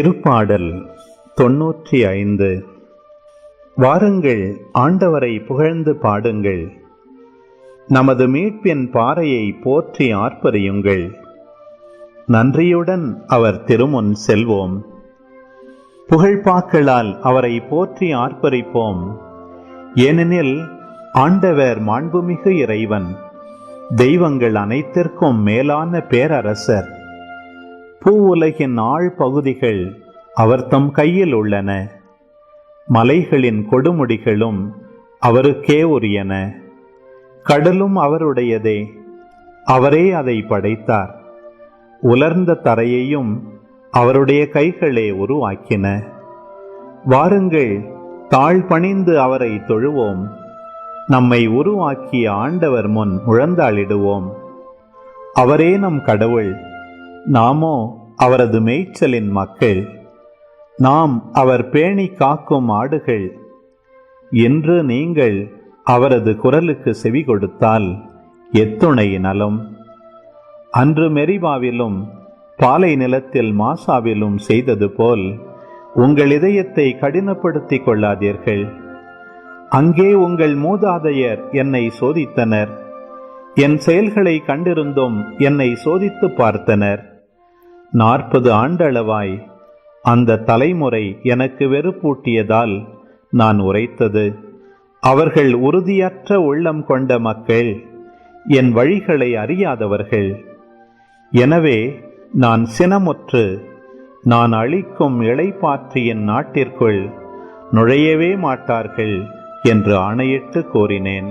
திருப்பாடல் தொன்னூற்றி ஐந்து. வாருங்கள் ஆண்டவரை புகழ்ந்து பாடுங்கள். நமது மீட்பின் பாறையை போற்றி ஆர்ப்பரியுங்கள். நன்றியுடன் அவர் திருமுன் செல்வோம். புகழ்பாக்களால் அவரை போற்றி ஆர்ப்பரிப்போம். ஏனெனில் ஆண்டவர் மாண்புமிகு இறைவன். தெய்வங்கள் அனைத்திற்கும் மேலான பேரரசர். பூவுலகின் ஆழ் பகுதிகள் அவர் தம் கையில் உள்ளன. மலைகளின் கொடுமுடிகளும் அவருக்கே உரியன. கடலும் அவருடையதே. அவரே அதை படைத்தார். உலர்ந்த தரையையும் அவருடைய கைகளே உருவாக்கின. வாருங்கள் தாழ் பணிந்து அவரை தொழுவோம். நம்மை உருவாக்கிய ஆண்டவர் முன் முழந்தாளிடுவோம். அவரே நம் கடவுள். நாமோ அவரது மேய்ச்சலின் மக்கள். நாம் அவர் பேணி காக்கும் ஆடுகள். என்று நீங்கள் அவரது குரலுக்கு செவி கொடுத்தால் எத்துணை நலம். அன்று மெரிபாவிலும் பாலை நிலத்தில் மாசாவிலும் செய்தது போல் உங்கள் இதயத்தை கடினப்படுத்திக் கொள்ளாதீர்கள். அங்கே உங்கள் மூதாதையர் என்னை சோதித்தனர். என் செயல்களை கண்டிருந்தும் என்னை சோதித்து பார்த்தனர். நாற்பது ஆண்டளவாய். அந்த தலைமுறை எனக்கு வெறுப்பூட்டியதால் நான் உரைத்தது. அவர்கள் உறுதியற்ற உள்ளம் கொண்ட மக்கள் என் வழிகளை அறியாதவர்கள். எனவே நான் சினமுற்று நான் அளிக்கும் இளைப்பாற்றியின் நாட்டிற்குள் நுழையவே மாட்டார்கள் என்று ஆணையிட்டு கோரினேன்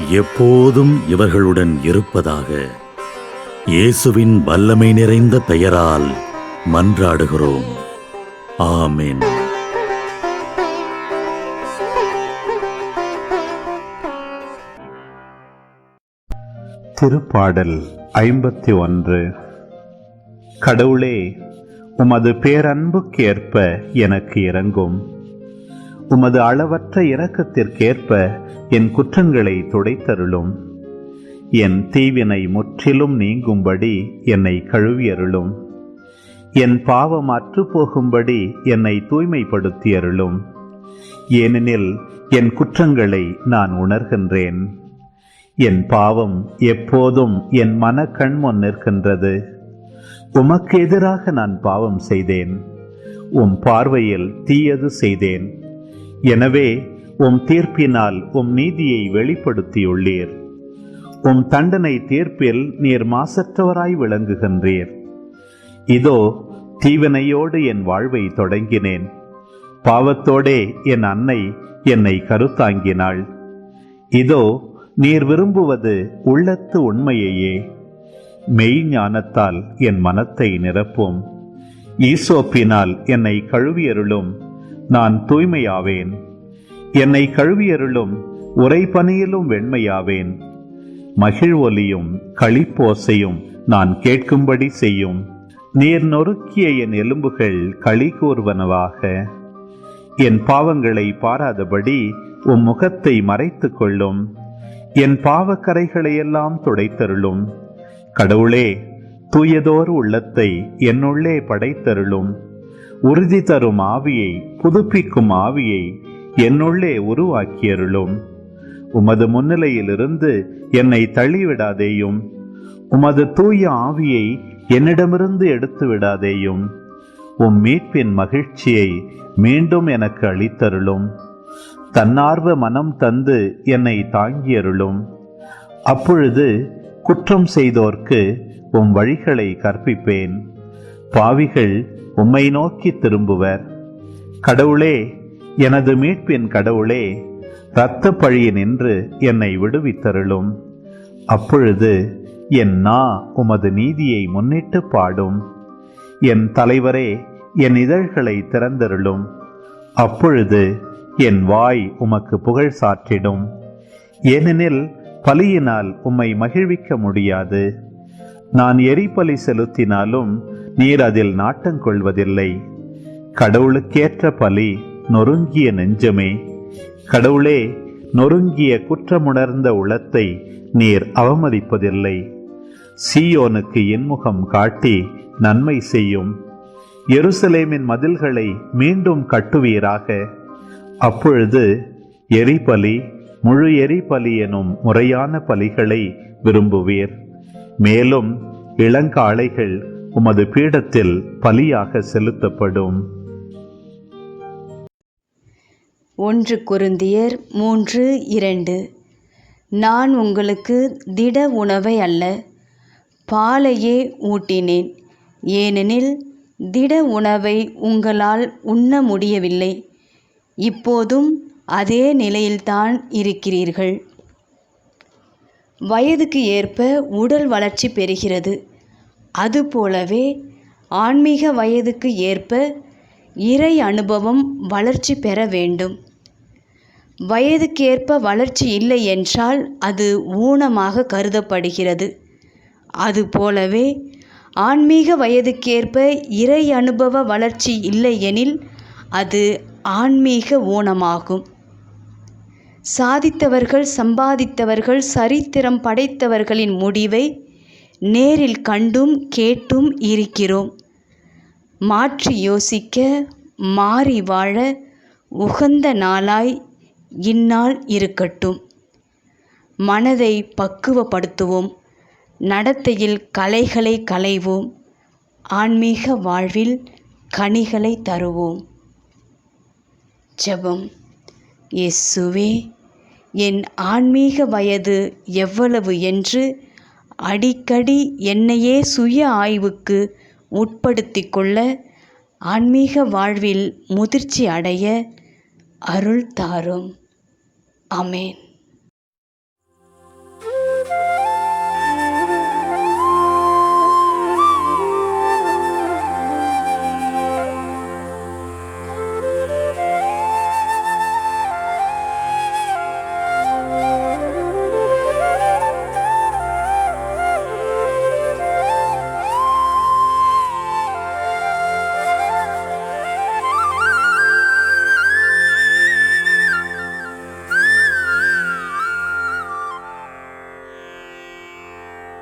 எப்போதும் இவர்களுடன் இருப்பதாக இயேசுவின் வல்லமை நிறைந்த பெயரால் மன்றாடுகிறோம். ஆமேன். திருப்பாடல் ஐம்பத்தி ஒன்று. கடவுளே உமது பேரன்புக்கேற்ப எனக்கு இறங்கும் உமது அளவற்ற இரக்கத்திற்கேற்ப என் குற்றங்களை துடைத்தருளும். என் தீவினை முற்றிலும் நீங்கும்படி என்னை கழுவியருளும். என் பாவம் அற்றுப்போகும்படி என்னை தூய்மைப்படுத்தியருளும். ஏனெனில் என் குற்றங்களை நான் உணர்கின்றேன். என் பாவம் எப்போதும் என் மன கண்முன் நிற்கின்றது. உமக்கு எதிராக நான் பாவம் செய்தேன். உம் பார்வையில் தீயது செய்தேன். எனவே உம் தீர்ப்பினால் உம் நீதியை வெளிப்படுத்தியுள்ளீர். உம் தண்டனை தீர்ப்பில் நீர் மாசற்றவராய் விளங்குகின்றீர். இதோ தீவினையோடு என் வாழ்வை தொடங்கினேன். பாவத்தோடே என் அன்னை என்னை கருத்தாங்கினாள். இதோ நீர் விரும்புவது உள்ளத்து உண்மையையே. மெய்ஞானத்தால் என் மனத்தை நிரப்பும். ஈசோப்பினால் என்னை கழுவியருளும். நான் தூய்மையாவேன். என்னை கழுவியருளும் உரைபனியிலும் வெண்மையாவேன். மகிழ்வொலியும் களிப்போசையும் நான் கேட்கும்படி செய்யும். நீர் நொறுக்கிய என் எலும்புகள் களி கூறுவனவாக என் பாவங்களை பாராதபடி உம் முகத்தை மறைத்து கொள்ளும். என் பாவக்கரைகளையெல்லாம் துடைத்தருளும். கடவுளே தூயதோர் உள்ளத்தை என்னுள்ளே படைத்தருளும். உறுதி தரும் ஆவியை புதுப்பிக்கும் ஆவியை என்னுள்ளே உருவாக்கியருளும். உமது முன்னிலையிலிருந்து என்னை தள்ளிவிடாதேயும். உமது தூய ஆவியை என்னிடமிருந்து எடுத்து விடாதேயும் உம் மீட்பின் மகிழ்ச்சியை மீண்டும் எனக்கு அளித்தருளும். தன்னார்வ மனம் தந்து என்னை தாங்கியருளும். அப்பொழுது குற்றம் செய்தோர்க்கு உம் வழிகளை கற்பிப்பேன். பாவிகள் உம்மை நோக்கி திரும்புவர். கடவுளே எனது மீட்பின் கடவுளே இரத்த பழியினின்று என்னை விடுவித்தருளும். அப்பொழுது என் நா உமது நீதியை முன்னிட்டு பாடும். என் தலைவரே என் இதழ்களை திறந்தருளும். அப்பொழுது என் வாய் உமக்கு புகழ் சாற்றிடும். ஏனெனில் பலியினால் உம்மை மகிழ்விக்க முடியாது. நான் எரிபலி செலுத்தினாலும் நீர் அதில் நாட்டங்கொள்வதில்லை கடவுளுக்கேற்ற பலி நொறுங்கிய நெஞ்சமே கடவுளே நொறுங்கிய குற்றமுணர்ந்த உளத்தை நீர் அவமதிப்பதில்லை. சீயோனுக்கு இன்முகம் காட்டி நன்மை செய்யும். எருசலேமின் மதில்களை மீண்டும் கட்டுவீராக. அப்பொழுது எரிபலி முழு எரிபலி எனும் முறையான பலிகளை விரும்புவீர். மேலும் இளங்காளைகள் உமது பீடத்தில் பலியாக செலுத்தப்படும். ஒன்று குருந்தியர் மூன்று இரண்டு. நான் உங்களுக்கு திட உணவை அல்ல பாலையே ஊட்டினேன். ஏனெனில் திட உணவை உங்களால் உண்ண முடியவில்லை. இப்போதும் அதே நிலையில்தான் இருக்கிறீர்கள். வயதுக்கு ஏற்ப உடல் வளர்ச்சி பெறுகிறது. அதுபோலவே ஆன்மீக வயதுக்கு ஏற்ப இறை அனுபவம் வளர்ச்சி பெற வேண்டும். வயதுக்கேற்ப வளர்ச்சி இல்லை என்றால் அது ஊனமாக கருதப்படுகிறது. அதுபோலவே ஆன்மீக வயதுக்கேற்ப இறை அனுபவ வளர்ச்சி இல்லை எனில் அது ஆன்மீக ஊனமாகும். சாதித்தவர்கள் சம்பாதித்தவர்கள் சரித்திரம் படைத்தவர்களின் முடிவை நேரில் கண்டும் கேட்டும் இருக்கிறோம். மாற்றி யோசிக்க மாறி வாழ உகந்த நாளாய் இந்நாள் இருக்கட்டும். மனதை பக்குவப்படுத்துவோம். நடத்தையில் கலைகளை களைவோம். ஆன்மீக வாழ்வில் கனிகளை தருவோம். ஜெபம். இயேசுவே என் ஆன்மீக வயது எவ்வளவு என்று அடிக்கடி என்னையே சுய ஆய்வுக்கு உட்படுத்தி கொள்ள ஆன்மீக வாழ்வில் முதிர்ச்சி அடைய அருள் தாரும். அமேன்